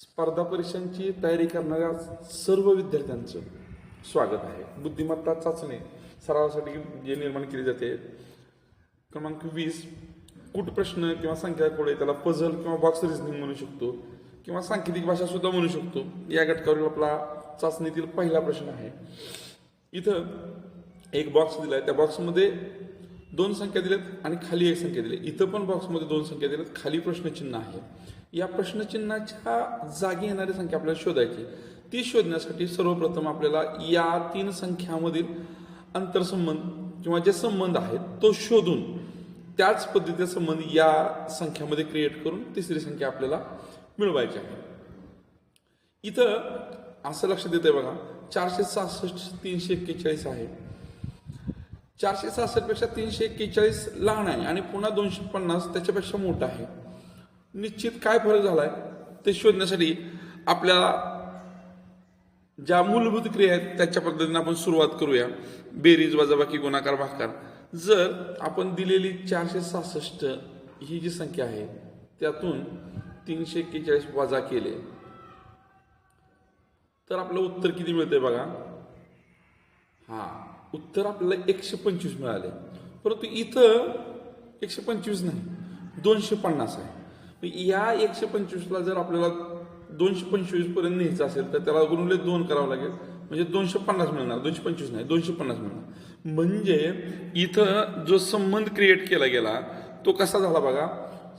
स्पर्धा परीक्षांची तयारी करणाऱ्या सर्व विद्यार्थ्यांचं स्वागत आहे. बुद्धिमत्ता चाचणी सरावासाठी जे निर्माण केली जाते क्रमांक वीस कूट प्रश्न किंवा संख्या कोडे त्याला पझल किंवा बॉक्स रिझनिंग म्हणू शकतो किंवा सांकेतिक भाषा सुद्धा म्हणू शकतो. या घटकावरील आपला चाचणीतील पहिला प्रश्न आहे. इथं एक बॉक्स दिला आहे त्या बॉक्समध्ये दोन संख्या दिल्यात आणि खाली एक संख्या दिली. इथं पण बॉक्समध्ये दोन संख्या दिल्यात खाली प्रश्नचिन्ह आहे. या प्रश्नचिन्हाच्या जागी येणारी संख्या आपल्याला शोधायची ती शोधण्यासाठी सर्वप्रथम आपल्याला या तीन संख्यामधील अंतरसंबंध किंवा जे संबंध आहेत तो शोधून त्याच पद्धतीचा संबंध या संख्यामध्ये क्रिएट करून तिसरी संख्या आपल्याला मिळवायची आहे. इथं असं लक्षात येतंय बघा चारशे सहासष्ट तीनशे एक्केचाळीस आहे. चारशे सहासष्टपेक्षा तीनशे एक्केचाळीस लहान आहे आणि पुन्हा दोनशे पन्नास त्याच्यापेक्षा मोठा आहे. निश्चित काय फरक झाला आहे ते शोधण्यासाठी आपल्याला ज्या मूलभूत क्रिया आहेत त्याच्या पद्धतीने आपण सुरुवात करूया. बेरीज वजाबाकी गुणाकार भाकार. जर आपण दिलेली चारशे सहासष्ट ही जी संख्या आहे त्यातून तीनशे एक्केचाळीस वजा केले तर आपलं उत्तर किती मिळतंय बघा? हां. उत्तर आपल्याला एकशे पंचवीस मिळाले. परंतु इथं एकशे पंचवीस नाही दोनशे पन्नास आहे. या एकशे पंचवीसला जर आपल्याला दोनशे पंचवीसपर्यंत न्यायचं असेल तर त्याला गुणले दोन करावं लागेल. म्हणजे दोनशे पन्नास मिळणार दोनशे पंचवीस नाही दोनशे पन्नास मिळणार. म्हणजे इथं जो संबंध क्रिएट केला गेला तो कसा झाला बघा.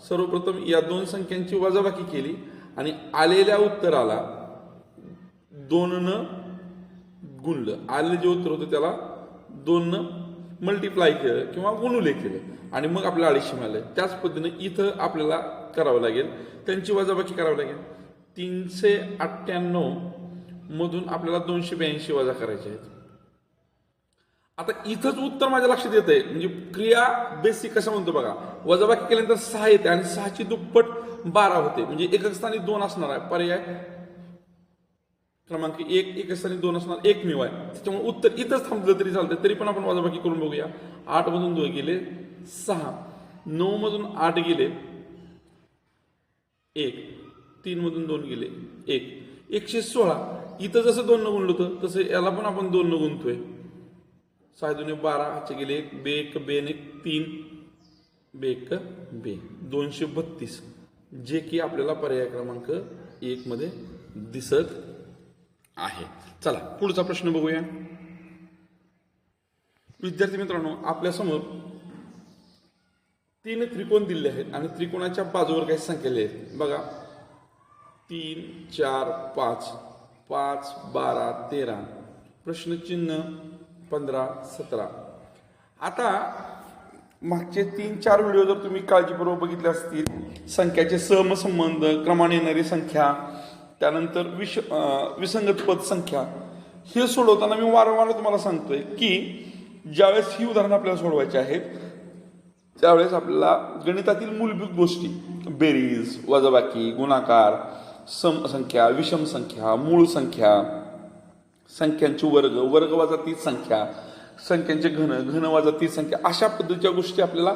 सर्वप्रथम या दोन संख्यांची वजाबाकी केली आणि आलेल्या उत्तराला दोननं गुणलं. आलेलं जे उत्तर होतं त्याला दोननं मल्टिप्लाय केलं किंवा गुणुले केलं. आणि मग आपल्याला अडीचशे मिळालं. त्याच पद्धतीने इथं आपल्याला करावं लागेल. त्यांची वजाबाकी करावी लागेल. तीनशे अठ्ठ्याण्णव मधून आपल्याला दोनशे ब्याऐंशी वजा करायचे आहेत. आता इथंच उत्तर माझ्या लक्षात येत आहे म्हणजे क्रिया बेसिक कसं म्हणतो बघा. वजाबाकी केल्यानंतर सहा येते आणि सहाची दुप्पट बारा होते. म्हणजे एकक स्थानी दोन असणार आहे. पर्याय क्रमांक एक एक असताना दोन असणार एकमेव आहे. त्याच्यामुळे उत्तर इथंच थांबलं तरी चालतं तरी पण आपण वाजाबाकी करून बघूया. आठ मधून दोन गेले सहा. नऊ मधून आठ गेले एक. तीन मधून दोन गेले एक. एकशे सोळा. इथं जसं दोन न गुणलं होतं तसं याला पण आपण दोन न गुणतोय. सहा दोन बारा हाचे गेले एक बे एक बेन एक तीन. बे एक बे. दोनशे बत्तीस. जे की आपल्याला पर्याय क्रमांक एक मध्ये दिसत आहे. चला पुढचा प्रश्न बघूया. विद्यार्थी मित्रांनो आपल्यासमोर तीन त्रिकोण दिले आहेत आणि त्रिकोणाच्या बाजूवर काही संख्या आहेत. बघा. तीन चार पाच. पाच बारा तेरा. प्रश्नचिन्ह पंधरा सतरा. आता मागचे तीन चार व्हिडिओ जर तुम्ही काळजीपूर्वक बघितले असतील संख्याचे समसंबंध क्रमाने येणारी संख्या त्यानंतर विष विसंगत पद संख्या. हे सोडवताना मी वारंवार तुम्हाला सांगतोय की ज्यावेळेस ही उदाहरणं आपल्याला सोडवायची आहेत त्यावेळेस आपल्याला गणितातील मूलभूत गोष्टी बेरीज वजाबाकी गुणाकार सम संख्या विषम संख्या मूळ संख्या संख्यांचे वर्ग वर्ग वजा तीच संख्या संख्यांचे घन घन वजा तीच संख्या अशा पद्धतीच्या गोष्टी आपल्याला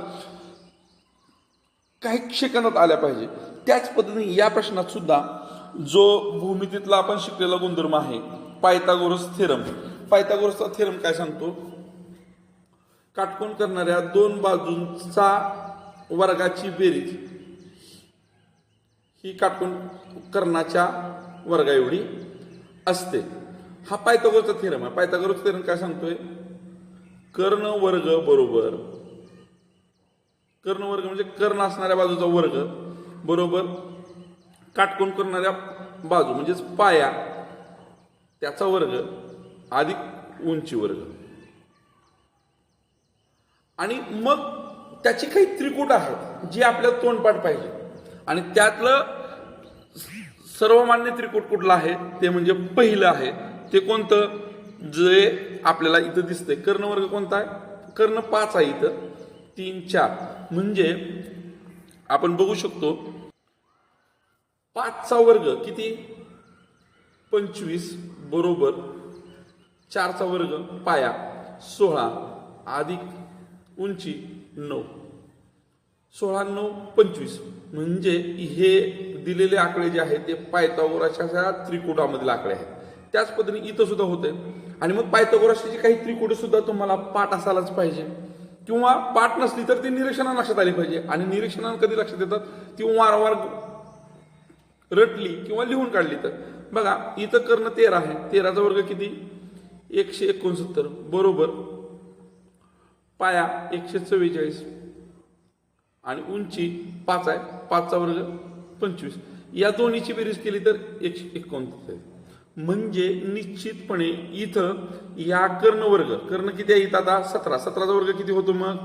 काही सेकंदात आल्या पाहिजे. त्याच पद्धतीने या प्रश्नात सुद्धा जो भूमितीतला आपण शिकलेला गुणधर्म आहे पायथागोरस थेरम. पायथागोरसचा थेरम काय सांगतो? काटकोण करणाऱ्या दोन बाजूंचा वर्गाची बेरीज. ही काटकोण कर्णाच्या वर्गा एवढी असते. हा पायथागोरचा थेरम आहे. पायथागोरचा थेरम काय सांगतोय? कर्ण वर्ग बरोबर. कर्ण वर्ग म्हणजे कर्ण असणाऱ्या बाजूचा वर्ग बरोबर. काटकोण करणाऱ्या बाजू म्हणजेच पाया त्याचा वर्ग अधिक उंची वर्ग. आणि मग त्याची काही त्रिकूट आहेत जी आपल्याला तोंडपाठ पाहिजे. आणि त्यातलं सर्वमान्य त्रिकूट कुठलं आहे ते म्हणजे पहिलं आहे. ते कोणतं? जे आपल्याला इथं दिसतंय. कर्णवर्ग कोणता आहे? कर्ण पाच आहे इथं. तीन चार. म्हणजे आपण बघू शकतो पाचचा वर्ग किती? पंचवीस बरोबर चारचा वर्ग पाया. सोळा अधिक उंची नऊ. सोळा नऊ पंचवीस. म्हणजे हे दिलेले आकडे जे आहेत ते पायथागोराच्या त्रिकुटामधील आकडे आहेत. त्याच पद्धतीने इथं सुद्धा होते आणि मग पायथागोराशी काही त्रिकुट सुद्धा तुम्हाला पाठ असायलाच पाहिजे. किंवा पाठ नसली तर ती निरीक्षणा लक्षात आली पाहिजे. आणि निरीक्षणा कधी लक्षात येतात? ती वारंवार रटली किंवा लिहून काढली तर. बघा इथं कर्ण तेरा आहे. तेराचा वर्ग किती? एकशे एकोणसत्तर. बरोबर. पाया एकशे चव्वेचाळीस. आणि उंची पाच आहे. पाचचा वर्ग पंचवीस. या दोन्हीची बेरीज केली तर एकशे एकोणतीस म्हणजे निश्चितपणे इथं या कर्ण वर्ग कर्ण किती आहे इथं आता? सतरा. सतराचा वर्ग किती होतो मग?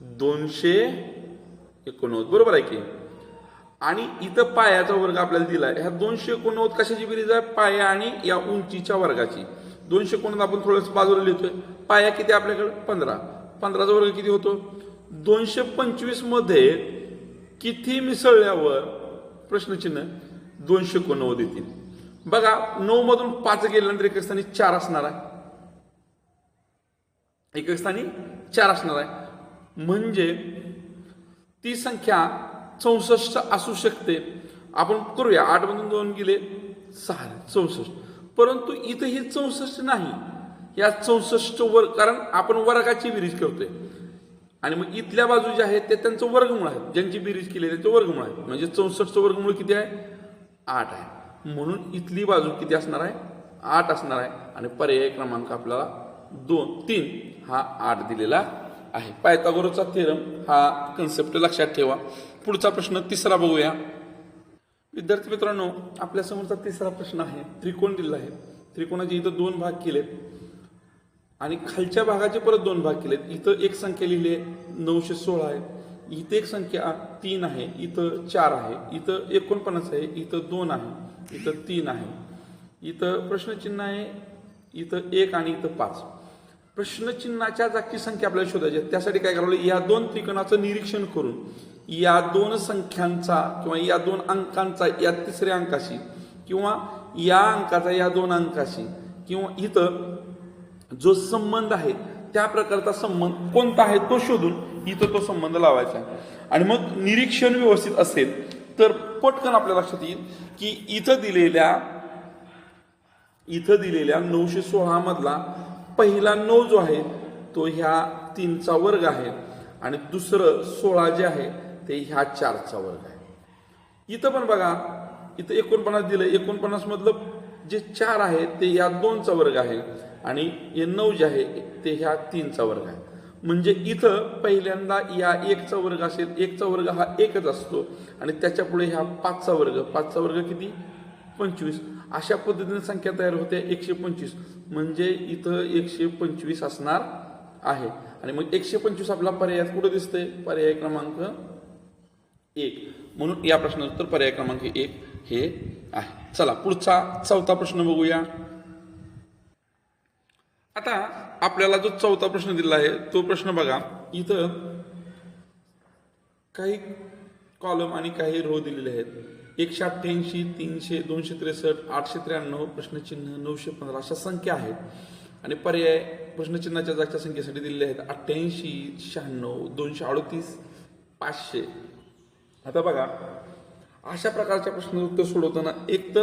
दोनशे एकोणनव्वद. बरोबर आहे की? आणि इथं पायाचा वर्ग आपल्याला दिलाय. ह्या दोनशे एकोणनव्वद कशाची बेरीज आहे? पाया आणि या उंचीच्या वर्गाची. दोनशे एकोणनव्वद आपण थोडंसं बाजूला लिहितोय. पाया किती आपल्याकडे? पंधरा. पंधराचा वर्ग किती होतो? दोनशे पंचवीसमध्ये किती मिसळल्यावर? प्रश्नचिन्ह. दोनशे एकोणनव्वद येतील. बघा नऊ मधून पाच गेल्यानंतर एक स्थानी चार असणार आहे. एक स्थानी चार असणार आहे. म्हणजे ती संख्या चौसष्ट असू शकते. आपण करूया. आठमधून दोन गेले सहा. चौसष्ट. परंतु इथं ही चौसष्ट नाही. या चौसष्ट वर्ग कारण आपण वर्गाची बेरीज करतोय. आणि मग इथल्या बाजू ज्या आहेत ते त्यांचं वर्गमूळ आहे ज्यांची बेरीज केली त्यांचं वर्गमूळ आहे म्हणजे चौसष्ट वर्गमूळ किती आहे? आठ आहे. म्हणून इथली बाजू किती असणार आहे? आठ असणार आहे. आणि पर्याय क्रमांक आपल्याला दोन तीन हा आठ दिलेला आहे. पायथागोरचा थेरम हा कन्सेप्ट लक्षात ठेवा. पुढचा प्रश्न तिसरा बघूया. विद्यार्थी मित्रांनो आपल्या समोरचा तिसरा प्रश्न आहे. त्रिकोण दिला आहे. त्रिकोणाचे इथं दोन भाग केलेत. आणि खालच्या भागाचे परत दोन भाग केलेत. इथं एक संख्या लिहिली आहे नऊशे सोळा आहे. इथं एक संख्या तीन आहे इथं चार आहे. इथं एकोणपन्नास आहे इथं दोन आहे इथं तीन आहे. इथं प्रश्नचिन्ह आहे इथं एक आणि इथं पाच. प्रश्नचिन्हाच्या जागची संख्या आपल्याला शोधायची आहे. त्यासाठी काय करावं लागेल? या दोन त्रिकोणाचं निरीक्षण करून या दोन संख्यांचा किंवा या दोन अंकांचा या तिसऱ्या अंकाशी किंवा या अंकाचा या दोन अंकाशी किंवा इथं जो संबंध आहे त्या प्रकारचा संबंध कोणता आहे तो शोधून इथं तो संबंध लावायचा. आणि मग निरीक्षण व्यवस्थित असेल तर पटकन आपल्या लक्षात येईल की इथं दिलेल्या इथं दिलेल्या नऊशे सोळा मधला पहिला नऊ जो आहे तो ह्या तीनचा वर्ग आहे. आणि दुसरं सोळा जे आहे ते ह्या चारचा वर्ग आहे. इथं पण बघा इथं एकोणपन्नास दिलं एकोणपन्नास मधलं जे चार आहे ते या दोनचा वर्ग आहे आणि हे नऊ जे आहे ते ह्या तीनचा वर्ग आहे. म्हणजे इथं पहिल्यांदा या एकचा वर्ग असेल एकचा वर्ग हा एकच असतो आणि त्याच्या पुढे ह्या पाचचा वर्ग. पाचचा वर्ग किती? पंचवीस. अशा पद्धतीने संख्या तयार होते एकशे पंचवीस. म्हणजे इथं एकशे पंचवीस असणार आहे. आणि मग एकशे पंचवीस आपला पर्यायात कुठं दिसतंय? पर्याय क्रमांक एक. म्हणून या प्रश्नाचं उत्तर पर्याय क्रमांक एक हे आहे. चला पुढचा चौथा प्रश्न बघूया. आता आपल्याला जो चौथा प्रश्न दिला आहे तो प्रश्न बघा. इथं काही कॉलम आणि काही रो दिलेले आहेत. एकशे अठ्ठ्याऐंशी तीनशे दोनशे त्रेसष्ट आठशे त्र्याण्णव प्रश्नचिन्ह नऊशे पंधरा अशा संख्या आहेत. आणि पर्याय प्रश्नचिन्हाच्या जागच्या संख्येसाठी दिलेले आहेत अठ्ठ्याऐंशी शहाण्णव दोनशे अडतीस पाचशे. आता बघा अशा प्रकारच्या प्रश्नाचं उत्तर सोडवताना एकतर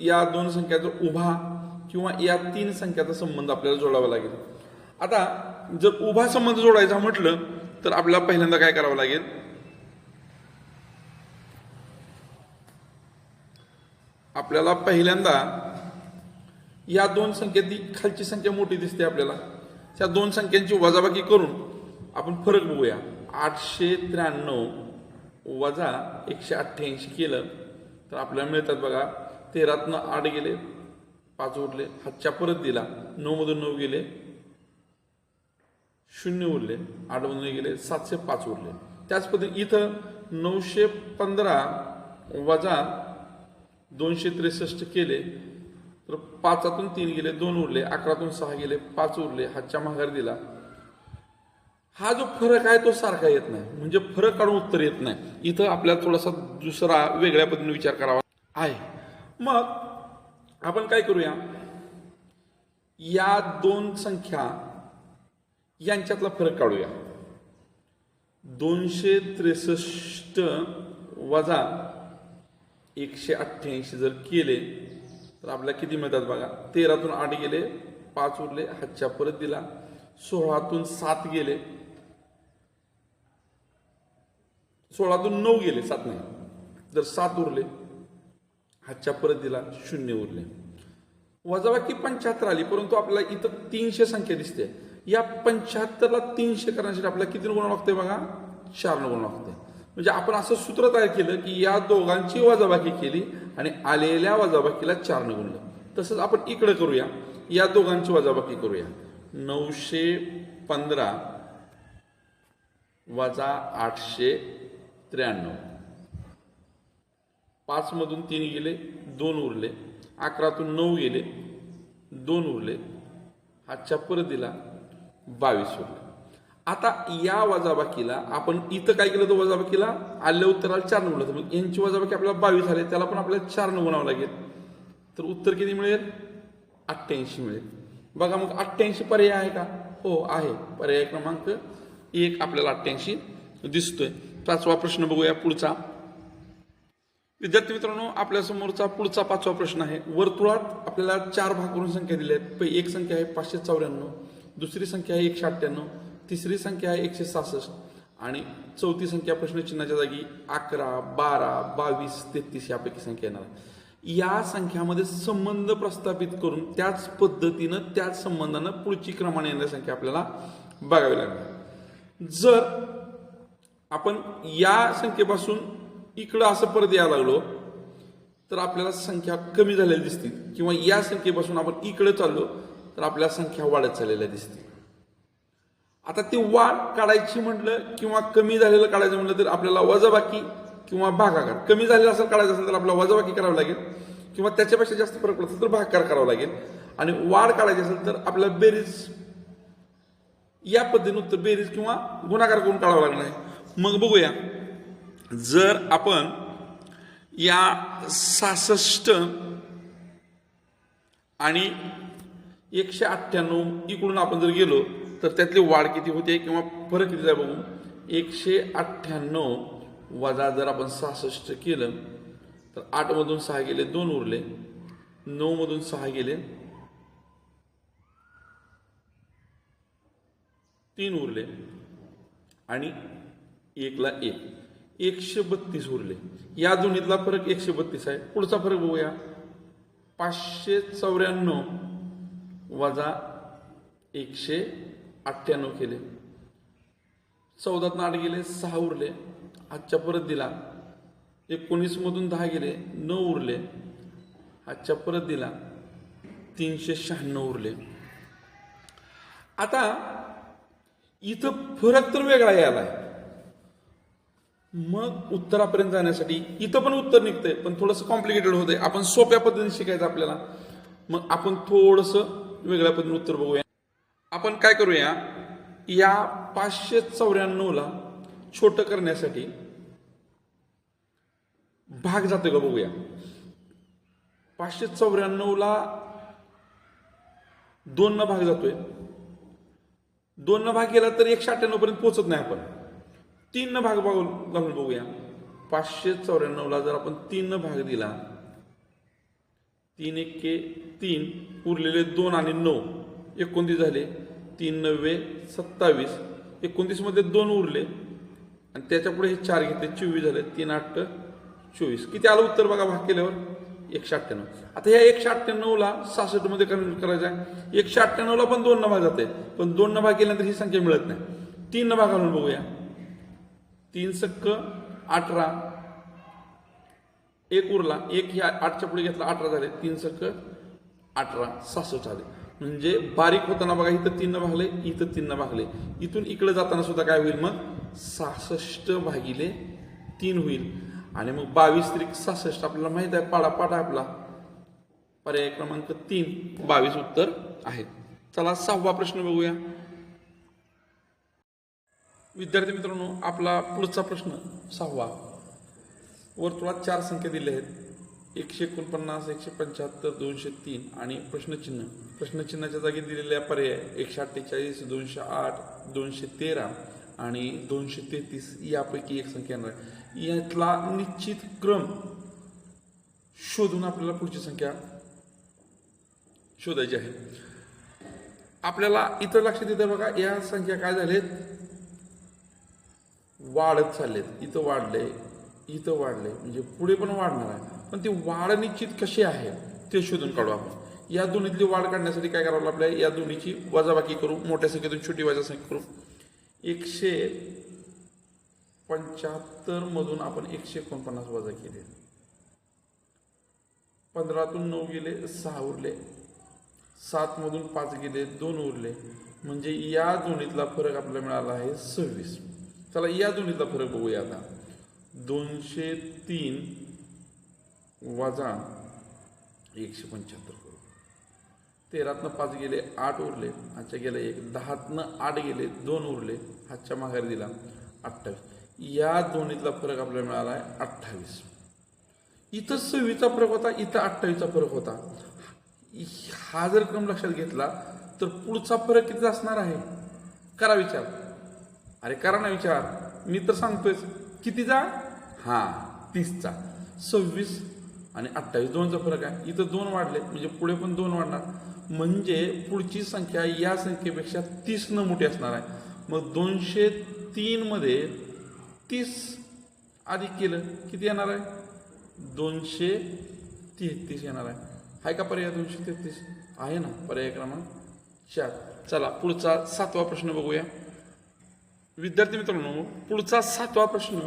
या दोन संख्याचा उभा किंवा या तीन संख्याचा संबंध आपल्याला जोडावा लागेल. आता जर उभा संबंध जोडायचा म्हटलं तर आपल्याला पहिल्यांदा काय करावं लागेल? आपल्याला पहिल्यांदा या दोन संख्येची खालची संख्या मोठी दिसते आपल्याला. त्या दोन संख्यांची वजाबाकी करून आपण फरक बघूया. आठशे त्र्याण्णव वजा एकशे अठ्ठ्याऐंशी केलं तर आपल्याला मिळतात बघा तेरातनं आठ गेले पाच उरले हातच्या परत दिला नऊमधून नऊ गेले शून्य उरले आठमधून गेले सातशे पाच उरले. त्याच पद्धतीने इथं नऊशे पंधरा वजा दोनशे त्रेसष्ट केले तर पाचातून तीन गेले दोन उरले अकरातून सहा गेले पाच उरले हातच्या माघार दिला. हा जो फरक आहे तो सारखा येत नाही. म्हणजे फरक काढून उत्तर येत नाही. इथं आपल्याला थोडासा दुसरा वेगळ्या पद्धतीने विचार करावा आहे. मग आपण काय करूया? या दोन संख्या यांच्यातला फरक काढूया. दोनशे त्रेसष्ट वजा एकशे अठ्ठ्याऐंशी जर केले तर आपल्याला किती मिळतात बघा? तेरातून आठ गेले पाच उरले हातच्या परत दिला. सोळातून सात गेले. सोळातून नऊ गेले सात नाही. जर सात उरले हातच्या परत दिला शून्य उरले. वजाबाकी पंच्याहत्तर आली परंतु आपल्याला इथं तीनशे संख्या दिसते. या पंच्याहत्तरला तीनशे करण्यासाठी आपल्याला किती गुण लागते बघा? चार गुण लागते म्हणजे आपण असं सूत्र तयार केलं की या दोघांची वजाबाकी केली आणि आलेल्या वजाबाकीला चार गुणलं तसंच आपण इकडे करूया. या दोघांची वजाबाकी करूया. नऊशे पंधरा वजा आठशे त्र्याण्णव. पाचमधून तीन गेले दोन उरले. अकरातून नऊ गेले दोन उरले. हा छप्पर दिला बावीस उरले. आता या वजाबाकीला आपण इथं काय केलं तर वजाबाकीला? आल्या उत्तराला चार नऊ तर मग यांची वजाबाकी आपल्याला बावीस आले. त्याला पण आपल्याला चार नऊ म्हणावं लागेल. तर उत्तर किती मिळेल? अठ्ठ्याऐंशी मिळेल. बघा मग अठ्ठ्याऐंशी पर्याय आहे का? हो आहे. पर्याय क्रमांक एक आपल्याला अठ्ठ्याऐंशी दिसतोय. पाचवा प्रश्न बघूया पुढचा. विद्यार्थी मित्रांनो आपल्या समोरचा पुढचा पाचवा प्रश्न आहे. वर्तुळात आपल्याला चार भाग करून संख्या दिल्या आहेत. एक संख्या आहे पाचशे चौऱ्याण्णव दुसरी संख्या आहे एकशे अठ्ठ्याण्णव तिसरी संख्या आहे एकशे सहासष्ट आणि चौथी संख्या प्रश्नचिन्हाच्या जागी अकरा बारा बावीस तेहतीस यापैकी संख्या येणार आहे. या संख्यामध्ये संबंध प्रस्थापित करून त्याच पद्धतीनं त्याच संबंधानं पुढची क्रमाने येणारी संख्या आपल्याला बघावी लागणार जर आपण या संख्येपासून इकडं असं परत यायला लागलो तर आपल्याला संख्या कमी झालेल्या दिसतील किंवा या संख्येपासून आपण इकडं चाललो तर आपल्याला संख्या वाढत चाललेल्या दिसतील आता ती वाढ काढायची म्हटलं किंवा कमी झालेलं काढायचं म्हटलं तर आपल्याला वजाबाकी किंवा भागाकार. कमी झालेलं असं काढायचं असेल तर आपल्याला वजाबाकी करावी लागेल. किंवा त्याच्यापेक्षा जास्त फरक पडत तर भागाकार करावा लागेल. आणि वाढ काढायची असेल तर आपल्याला बेरीज या पद्धतीने उत्तर बेरीज किंवा गुणाकार करून काढावं लागणार आहे. मग बघूया. जर आपण या सहासष्ट आणि एकशे अठ्ठ्याण्णव इकडून आपण जर गेलो तर त्यातली वाढ किती होते किंवा फरक किती आहे बघू एकशे अठ्ठ्याण्णव वजा जर आपण सहासष्ट केलं तर आठमधून सहा गेले दोन उरले. नऊमधून सहा गेले. तीन उरले. आणि एकला एक. एकशे बत्तीस उरले. या दोन्हीतला फरक एकशे बत्तीस आहे. पुढचा फरक बघूया. पाचशे चौऱ्याण्णव वजा एकशे अठ्ठ्याण्णव केले. चौदात आठ गेले सहा उरले. आजच्या परत दिला. एकोणीसमधून दहा गेले नऊ उरले. आजच्या परत दिला तीनशे शहाण्णव उरले. आता इथं फरक तर वेगळा यायला मग उत्तरापर्यंत जाण्यासाठी इथं पण उत्तर निघतंय पण थोडंसं कॉम्प्लिकेटेड होतंय. आपण सोप्या पद्धतीने शिकायचं आपल्याला. मग आपण थोडंसं वेगळ्या पद्धतीने उत्तर बघूया. आपण काय करूया? या पाचशे चौऱ्याण्णवला छोटं करण्यासाठी भाग जातोय का बघूया. पाचशे चौऱ्याण्णवला दोन न भाग जातोय. दोन न भाग गेला तर एकशे अठ्ठ्याण्णव पर्यंत पोहोचत नाही आपण. तीन भाग बघून घालून बघूया. पाचशे चौऱ्याण्णवला जर आपण तीन भाग दिला तीन एक्के तीन उरलेले दोन आणि नऊ एकोणतीस झाले. तीन नव्वे सत्तावीस. एकोणतीसमध्ये दोन उरले. आणि त्याच्यापुढे हे चार घेतले चोवीस झाले. तीन आठ चोवीस. किती आलं उत्तर बघा भाग केल्यावर? एकशे अठ्ठ्याण्णव. आता ह्या एकशे अठ्ठ्याण्णवला सहासष्टमध्ये कन्व्हर्ट करायचं आहे. एकशे अठ्ठ्याण्णवला पण दोन न भाग जाते. पण दोन न भाग केल्यानंतर ही संख्या मिळत नाही. तीन न भाग घालून बघूया. तीन सक्क अठरा. एक उरला एक ह्या आठच्या पुढे घेतला अठरा झाले. तीन सक्क अठरा सहासष्ट झाले म्हणजे बारीक होताना बघा इथं तीन भागले इथं तीननं भागले. इथून इकडे जाताना सुद्धा काय होईल मग? सहासष्ट भागिले तीन होईल. आणि मग बावीस त्रिक सहासष्ट आपल्याला माहीत आहे पाडा पाडा आपला. पर्याय क्रमांक तीन बावीस उत्तर आहे. चला सहावा प्रश्न बघूया. विद्यार्थी मित्रांनो आपला पुढचा प्रश्न सहावा. वर्तुळात चार संख्या दिल्या आहेत. एकशे एकोणपन्नास एकशे पंच्याहत्तर दोनशे तीन आणि प्रश्नचिन्ह. प्रश्नचिन्हाच्या जागी दिलेल्या पर्याय एकशे अठ्ठेचाळीस दोनशे आठ दोनशे तेरा आणि दोनशे तेहतीस यापैकी एक संख्या येणार आहे. यातला निश्चित क्रम शोधून आपल्याला पुढची संख्या शोधायची आहे. आपल्याला इतर लक्षात येतं बघा या संख्या काय झालेत? वाढत चाललेत. इथं वाढले इथं वाढले म्हणजे पुढे पण वाढणार आहे. पण ती वाढ निश्चित कशी आहे ते शोधून काढू आपण. या दोन्हीतली वाढ काढण्यासाठी काय करावं लागलं आपल्याला या दोन्हीची वजाबाकी करू. मोठ्या संख्येतून छोटी वजा संख्या करू. एकशे पंच्याहत्तर मधून आपण एकशे एकोणपन्नास वजा केले. पंधरातून नऊ गेले सहा उरले. सात मधून पाच गेले दोन उरले. म्हणजे या दोन्हीतला फरक आपल्याला मिळाला आहे सव्वीस. चला या दोन्हीतला फरक बघूया आता. दोनशे तीन वजा एकशे पंच्याहत्तर करू. तेरातनं पाच गेले आठ उरले. आजच्या गेले एक दहातनं आठ गेले दोन उरले. हातच्या माघारी दिला अठ्ठावीस. या दोन्हीतला फरक आपल्याला मिळाला आहे अठ्ठावीस. इथं सव्वीचा फरक होता इथं अठ्ठावीसचा फरक होता. हा जर क्रम लक्षात घेतला तर पुढचा फरक किती असणार आहे? करा विचार. अरे करा ना विचार. मी तर सांगतोय कितीचा हा तीसचा सव्वीस आणि अठ्ठावीस दोनचा फरक आहे. इथं दोन वाढले म्हणजे पुढे पण दोन वाढणार. म्हणजे पुढची संख्या या संख्येपेक्षा तीस न मोठी असणार आहे. मग दोनशे तीनमध्ये तीस अधिक केलं किती येणार आहे? दोनशे तेहतीस येणार आहे. आहे का पर्याय दोनशे तेहतीस? आहे ना पर्याय क्रमांक चार. चला पुढचा सातवा प्रश्न बघूया. विद्यार्थी मित्रांनो पुढचा सातवा प्रश्न.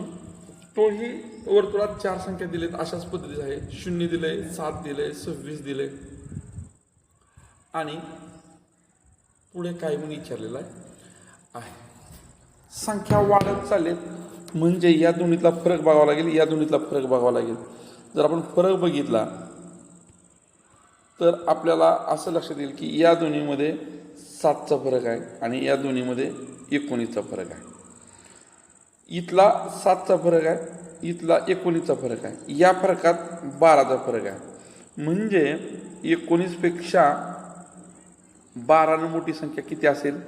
तोही वर्तुळात चार संख्या दिलेत अशाच पद्धतीचा आहे. शून्य दिलंय सात दिलंय सव्वीस दिलंय. आणि पुढे काय म्हणून विचारलेलं आहे? आहे. संख्या वाढत चालेल म्हणजे या दोन्हीतला फरक बघावा लागेल या दोन्हीतला फरक बघावा लागेल. जर आपण फरक बघितला तर आपल्याला असं लक्षात येईल की या दोन्हीमध्ये सातचा फरक आहे आणि या दोन्हीमध्ये एकोणीसचा फरक आहे. इथला सातचा फरक आहे इथला एकोणीसचा फरक आहे. या फरकात बाराचा फरक आहे. म्हणजे एकोणीसपेक्षा बारानं मोठी संख्या किती असेल?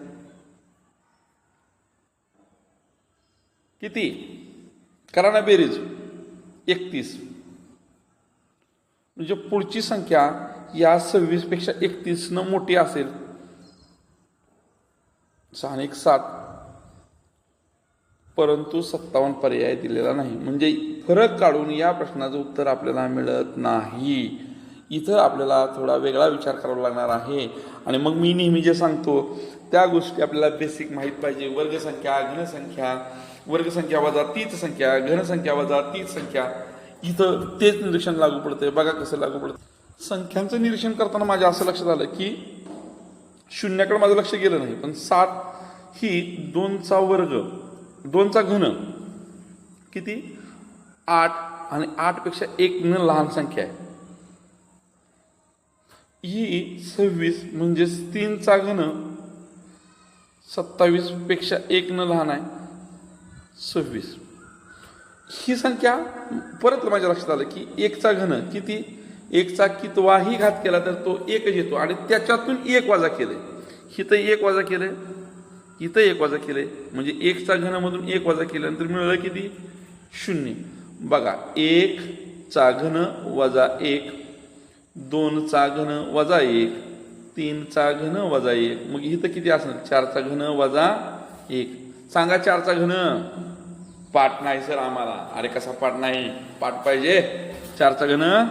किती? करा ना बेरीज. एकतीस. म्हणजे पुढची संख्या या सव्वीसपेक्षा एकतीसनं मोठी असेल. सहा एक सात. परंतु सत्तावन्न पर्याय दिलेला नाही. म्हणजे फरक काढून या प्रश्नाचं उत्तर आपल्याला मिळत नाही. इथं आपल्याला थोडा वेगळा विचार करावा लागणार आहे. आणि मग मी नेहमी जे सांगतो त्या गोष्टी आपल्याला बेसिक माहीत पाहिजे. वर्गसंख्या घनसंख्या वर्गसंख्या वजा तीच संख्या घनसंख्या वजा तीच संख्या. इथं तेच निरीक्षण लागू पडतंय. बघा कसं लागू पडतं संख्यांचं निरीक्षण करताना माझ्या असं लक्षात आलं की शून्याकडे माझं लक्ष गेलं नाही पण सात ही दोनचा वर्ग. दोनचा घन. किती? आठ. आणि आठपेक्षा एक न लहान संख्या आहे. ही सव्वीस म्हणजेच तीनचा घन. सत्तावीसपेक्षा एक न लहान आहे. सव्वीस. ही संख्या परत माझ्या लक्षात आलं की एकचा घन. किती? एकचा कितवाही घात केला तर तो एकच येतो. आणि त्याच्यातून एक वाजा केले ही तर एक वाजा केले इथं एक वाजा आहे म्हणजे एकचा घनमधून एक वाजा केल्यानंतर मिळालं किती? शून्य. बघा एक चा घन वजा एक दोनचा घन वजा एक तीनचा घन वजा एक. मग इथं किती असणार? चारचा घन वजा एक. सांगा चारचा घन. पाठ नाही सर आम्हाला. अरे कसा पाठ नाही? पाठ पाहिजे. चारचा घन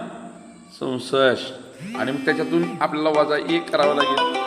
चौसष्ट. आणि मग त्याच्यातून आपल्याला वजा एक करावा लागेल.